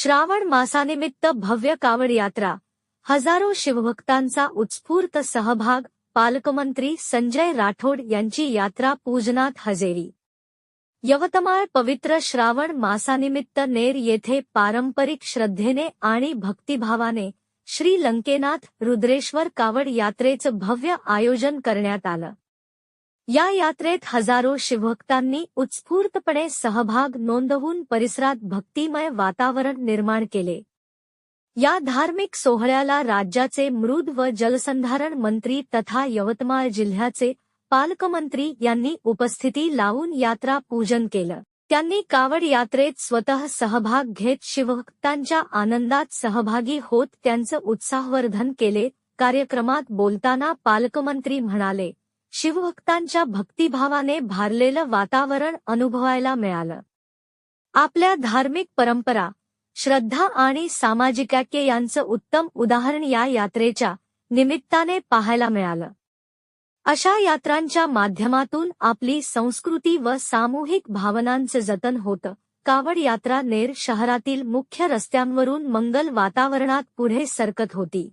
श्रावण मासानिमित्त भव्य कावड यात्रा हजारो शिवभक्तांचा उत्स्फूर्त सहभाग पालकमंत्री संजय राठोड यांची यात्रा पूजनात हजेरी. यवतमाळ पवित्र श्रावण मासानिमित्त नेर येथे पारंपरिक श्रद्धेने आणि भक्तिभावाने श्री लंकेनाथ रुद्रेश्वर कावड यात्रेचं भव्य आयोजन करण्यात आलं. या यात्रेत हजारो शिवभक्तांनी उत्स्फूर्तपणे सहभाग नोंदवून परिसरात भक्तिमय वातावरण निर्माण केले. या धार्मिक सोहळ्याला राज्याचे मृद व जलसंधारण मंत्री तथा यवतमाळ जिल्ह्याचे पालकमंत्री यांनी उपस्थिती लावून यात्रा पूजन केलं. त्यांनी कावड यात्रेत स्वतः सहभाग घेत शिवभक्तांच्या आनंदात सहभागी होत त्यांचं उत्साहवर्धन केले. कार्यक्रमात बोलताना पालकमंत्री म्हणाले शिवभक्तांच्या भक्तिभावाने भारलेलं वातावरण अनुभवायला मिळालं. आपल्या धार्मिक परंपरा श्रद्धा आणि सामाजिकाक्य यांचं उत्तम उदाहरण या यात्रेच्या निमित्ताने पाहायला मिळालं. अशा यात्रांच्या माध्यमातून आपली संस्कृती व सामूहिक भावनांचं जतन होतं. कावड यात्रा नेर शहरातील मुख्य रस्त्यांवरून मंगल वातावरणात पुढे सरकत होती.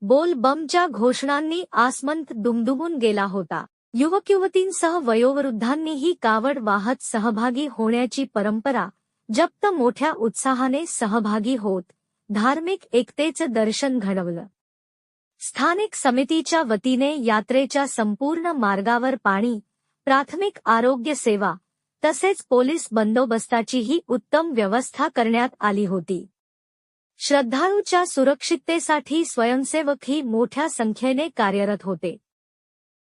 बोल बमच्या घोषणांनी आसमंत दुमदुमून गेला होता. युवक युवतींसह वयोवृद्धांनीही कावड वाहत सहभागी होण्याची परंपरा जप्त मोठ्या उत्साहाने सहभागी होत धार्मिक एकतेचं दर्शन घडवलं. स्थानिक समितीच्या वतीने यात्रेच्या संपूर्ण मार्गावर पाणी प्राथमिक आरोग्य सेवा तसेच पोलीस बंदोबस्ताचीही उत्तम व्यवस्था करण्यात आली होती. श्रद्धाळूच्या सुरक्षिततेसाठी स्वयंसेवकही मोठ्या संख्येने कार्यरत होते.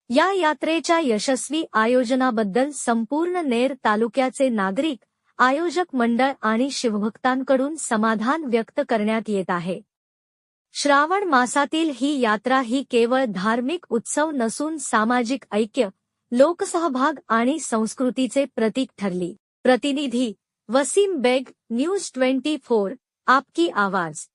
या यात्रेच्या यशस्वी आयोजनाबद्दल संपूर्ण नेर तालुक्याचे नागरिक आयोजक मंडळ आणि शिवभक्तांकडून समाधान व्यक्त करण्यात येत आहे. श्रावण मासातील ही यात्रा ही केवळ धार्मिक उत्सव नसून सामाजिक ऐक्य लोकसहभाग आणि संस्कृतीचे प्रतीक ठरली. प्रतिनिधी Wasim Baig news twenty four. आपकी आवाज।